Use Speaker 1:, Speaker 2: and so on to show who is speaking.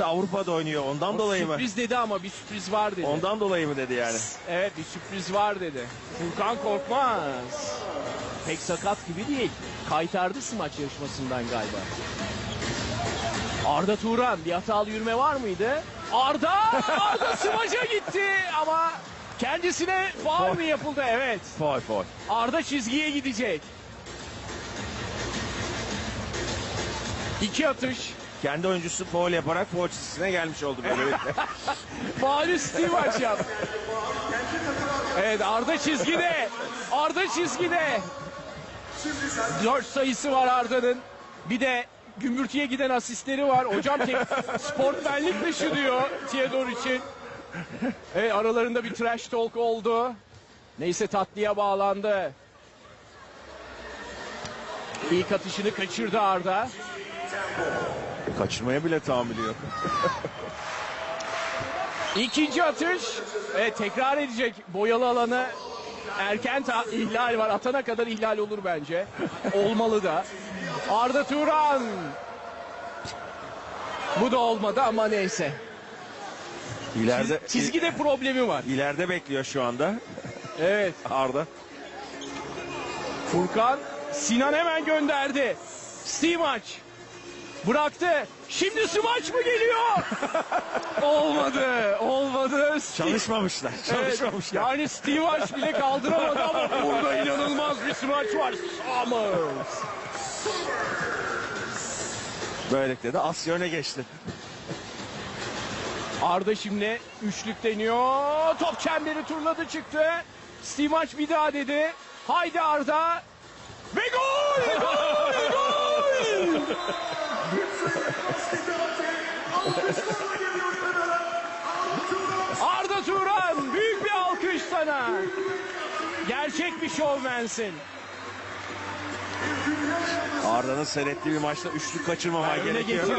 Speaker 1: Avrupa'da oynuyor. Ondan dolayı mı?
Speaker 2: Sürpriz dedi ama bir sürpriz var dedi.
Speaker 1: Ondan dolayı mı dedi yani?
Speaker 2: Evet bir sürpriz var dedi. Furkan Korkmaz. Pek sakat gibi değil. Kaytardı smaç yarışmasından galiba. Arda Turan bir hatalı yürüme var mıydı? Arda! Arda smaça gitti ama kendisine faul mü yapıldı? Evet.
Speaker 1: Foul foul.
Speaker 2: Arda çizgiye gidecek. İki atış.
Speaker 1: Kendi oyuncusu foul yaparak foul çizgisine gelmiş oldu böylelikle.
Speaker 2: Faulü Stivaç yaptı. Evet Arda çizgide. Arda çizgide. Dört sayısı var Arda'nın. Bir de gümbürtüye giden asistleri var. Hocam tek sportmenlik diyor Theodor için. Evet aralarında bir trash talk oldu. Neyse tatlıya bağlandı. İlk atışını kaçırdı Arda.
Speaker 1: Kaçırmaya bile tahammülü yok.
Speaker 2: İkinci atış. Evet tekrar edecek boyalı alanı. Erken ihlal var. Atana kadar ihlal olur bence. Olmalı da. Arda Turan. Bu da olmadı ama neyse.
Speaker 1: İleride,
Speaker 2: Çiz- çizgide problemi var.
Speaker 1: ileride bekliyor şu anda
Speaker 2: Evet.
Speaker 1: Arda.
Speaker 2: Furkan Sinan hemen gönderdi. Stimaç. Bıraktı. Şimdi smaç mı geliyor? olmadı. Olmadı. Sti-
Speaker 1: Çalışmamışlar.
Speaker 2: Evet,
Speaker 1: Çalışmamışlar.
Speaker 2: yani Steve Ash bile kaldıramadı ama burada inanılmaz bir smaç var. Summers.
Speaker 1: Böylelikle de Asya öne geçti.
Speaker 2: Arda şimdi üçlük deniyor. Top çemberi turladı çıktı. Ash bir daha dedi. Haydi Arda. Ve gol! Gol! Gol! Turan büyük bir alkış sana. Gerçek bir şovmensin.
Speaker 1: Arda'nın seyrettiği bir maçta üçlük kaçırmaman gerekiyor.